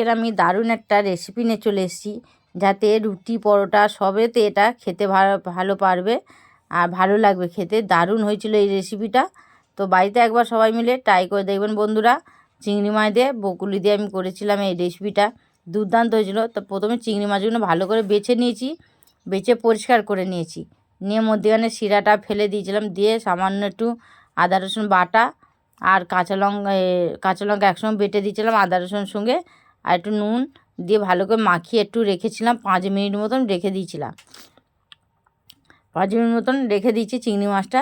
আজকের আমি দারুণ একটা রেসিপি নিয়ে চলে এসেছি, যাতে রুটি, পরোটা সবেতে এটা খেতে ভালো ভালো পারবে আর ভালো লাগবে খেতে। দারুণ হয়েছিল এই রেসিপিটা তো বাড়িতে একবার সবাই মিলে ট্রাই করে দেখবেন বন্ধুরা। চিংড়ি মাছ দিয়ে, বকুলি দিয়ে আমি করেছিলাম এই রেসিপিটা দুর্দান্ত হয়েছিল। তো প্রথমে চিংড়ি মাছগুলো ভালো করে বেছে নিয়েছি, বেছে পরিষ্কার করে নিয়েছি। নিয়ে মধ্যেখানে শিরাটা ফেলে দিয়েছিলাম, দিয়ে সামান্য একটু আদা, রসুন বাটা আর কাঁচা লঙ্কা কাঁচা লঙ্কা একসঙ্গে বেটে দিয়েছিলাম আদা রসুন সঙ্গে। আর একটু নুন দিয়ে ভালো করে মাখিয়ে একটু রেখেছিলাম, পাঁচ মিনিট মতন রেখে দিয়েছিলাম। পাঁচ মিনিট মতন রেখে দিয়েছি চিংড়ি মাছটা।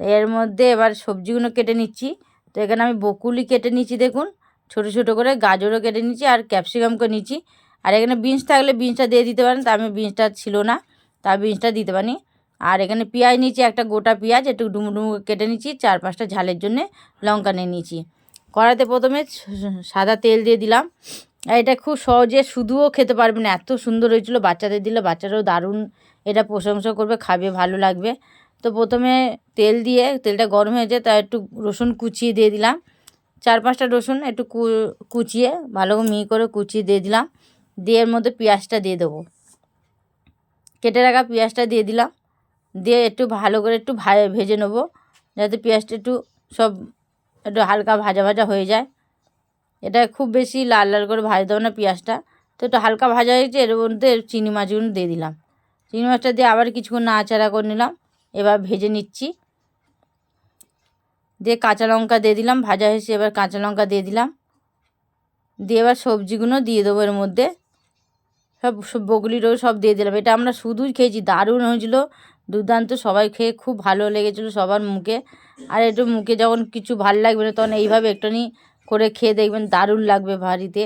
এর মধ্যে এবার সবজিগুলো কেটে নিচ্ছি। তো এখানে আমি বকুলি কেটে নিচ্ছি দেখুন, ছোট ছোট করে, গাজরও কেটে নিচ্ছি আর ক্যাপসিকাম করে নিচ্ছি আর এখানে বিনস থাকলে বিনসটা দিয়ে দিতে পারেন তা আমি বিনসটা ছিল না, তা বিনসটা দিতে পারি আর এখানে পেঁয়াজ নিচ্ছি একটা গোটা পেঁয়াজ, একটু ডুমু ডুমু কেটে নিচ্ছি চার পাঁচটা ঝালের জন্যে লঙ্কা নিয়ে নিয়েছি। কড়াতে প্রথমে সাদা তেল দিয়ে দিলাম। আর এটা খুব সহজে শুধুও খেতে পারবেন এত সুন্দর হয়েছিল। বাচ্চাদের দিলে বাচ্চারাও দারুণ এটা প্রশংসা করবে, খাবে, ভালো লাগবে। তো প্রথমে তেল দিয়ে, তেলটা গরম হয়েছে তা একটু রসুন কুচিয়ে দিয়ে দিলাম। চার পাঁচটা রসুন একটু কুচিয়ে, ভালো করে মিহি করে কুচিয়ে দিয়ে দিলাম। দিয়ে এর মধ্যে পেঁয়াজটা দিয়ে দেবো। কেটে রাখা পেঁয়াজটা দিয়ে দিলাম। দিয়ে একটু ভালো করে একটু ভেজে নেব। যাতে পেঁয়াজটা একটু সব একটু হালকা ভাজা ভাজা হয়ে যায়। এটা খুব বেশি লাল লাল করে ভাজ দেবো না পেঁয়াজটা। তো একটু হালকা ভাজা হয়েছে, এর মধ্যে চিনি মাছগুলো দিয়ে দিলাম। চিনি মাছটা দিয়ে আবার কিছুক্ষণ নাড়াচাড়া করে নিলাম। এবার ভেজে নিচ্ছি। দিয়ে কাঁচা লঙ্কা দিয়ে দিলাম, ভাজা হয়েছে, এবার কাঁচা লঙ্কা দিয়ে দিলাম। দিয়ে এবার সবজিগুলো দিয়ে দেবো এর মধ্যে। সব বগলিরও সব দিয়ে দিলাম। এটা আমরা শুধুই খেয়েছি, দারুণ হয়েছিলো। দুর্দান্ত, সবাই খেয়ে খুব ভালো লেগেছিলো সবার মুখে। আর একটু মুখে যখন কিছু ভালো লাগবে না, তখন এইভাবে একটুখানি করে খেয়ে দেখবেন, দারুণ লাগবে ভারিতে।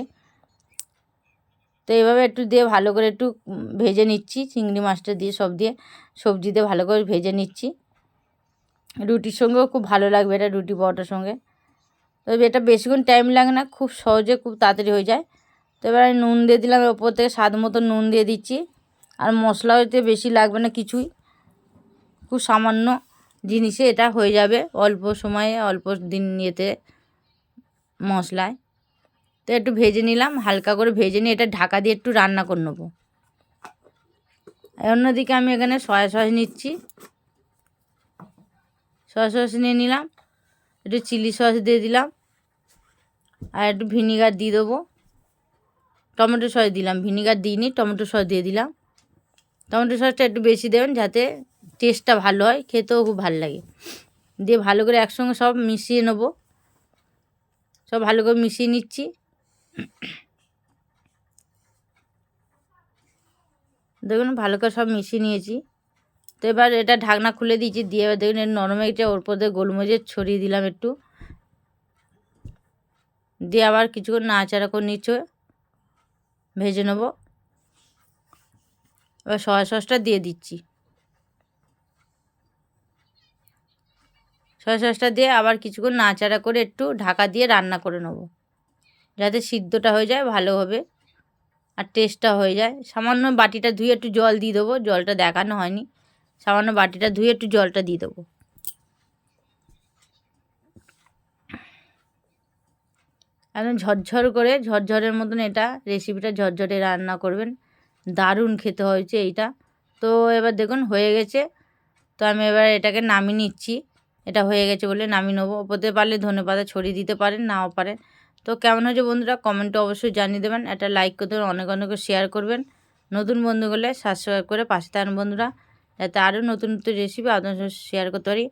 তো এইভাবে একটু দিয়ে ভালো করে একটু ভেজে নিচ্ছি, চিংড়ি মাছটা দিয়ে, সব দিয়ে সবজি দিয়ে ভালো করে ভেজে নিচ্ছি। রুটির সঙ্গেও খুব ভালো লাগবে এটা রুটি পরোটার সঙ্গে। তবে এটা বেশিক্ষণ টাইম লাগে না, খুব সহজে খুব তাড়াতাড়ি হয়ে যায়। তো এবার নুন দিয়ে দিলাম ওপর থেকে স্বাদ মতো নুন দিয়ে দিচ্ছি। আর মশলা হইতে বেশি লাগবে না কিছুই। খুব সামান্য জিনিসে এটা হয়ে যাবে অল্প সময়ে, অল্প দিন ইয়েতে মশলায়। তো একটু ভেজে নিলাম, হালকা করে ভেজে নিয়ে এটা ঢাকা দিয়ে একটু রান্না করে নেব। অন্যদিকে আমি এখানে সয়া সস নিচ্ছি। সয়া সস নিয়ে নিলাম, একটু চিলি সস দিয়ে দিলাম, আর একটু ভিনিগার দিয়ে দেবো। টমেটো সস দিলাম, ভিনিগার দিই দিইনি, টমেটো সস দিয়ে দিলাম। টমেটো সসটা একটু বেশি দেবেন যাতে টেস্টটা ভালো হয়, খেতেও খুব ভালো লাগে। দিয়ে ভালো করে একসঙ্গে সব মিশিয়ে নেব। সব ভালো করে মিশিয়ে নিচ্ছি। দেখুন, ভালো করে সব মিশিয়ে নিয়েছি। তো এবার এটা ঢাকনা খুলে দিয়েছি, দিয়ে এবার দেখুন, এর নরম এটা ওর পর গোলমরিচের ছড়িয়ে দিলাম একটু। দিয়ে আবার কিছুক্ষণ নাড়াচাড়া করে নিচ্ছ, ভেজে নেব। এবার সয়া সসটা দিয়ে দিচ্ছি। সয়া সসটা দিয়ে আবার কিছুক্ষণ নাড়াচাড়া করে একটু ঢাকা দিয়ে রান্না করে নেব। যাতে সিদ্ধটা হয়ে যায়, ভালো হবে আর টেস্টটা হয়ে যায়। সামান্য বাটিটা ধুয়ে একটু জল দিয়ে দেবো, জলটা দেখানো হয়নি। সামান্য বাটিটা ধুয়ে একটু জলটা দিয়ে দেবো। একদম ঝরঝর করে, ঝরঝরের মতন এটা রেসিপিটা ঝরঝরে রান্না করবেন। দারুণ খেতে হয়েছে এইটা। তো এবার দেখুন হয়ে গেছে। তো আমি এবার এটাকে নামিয়ে নিচ্ছি। এটা হয়ে গেছে বলে নামি নেব। ওপরতে পারলে ধনে পাতা ছড়িয়ে দিতে পারেন, নাও পারেন। তো কেমন হয়েছে বন্ধুরা? কমেন্টে অবশ্যই জানিয়ে দেবেন। একটা লাইক করে দেবেন অনেক অনেক শেয়ার করবেন। নতুন বন্ধু হলে সাবস্ক্রাইব করে পাশে থাকেন বন্ধুরা। যাতে আরও নতুন নতুন রেসিপি আপনার শেয়ার করতে পারি।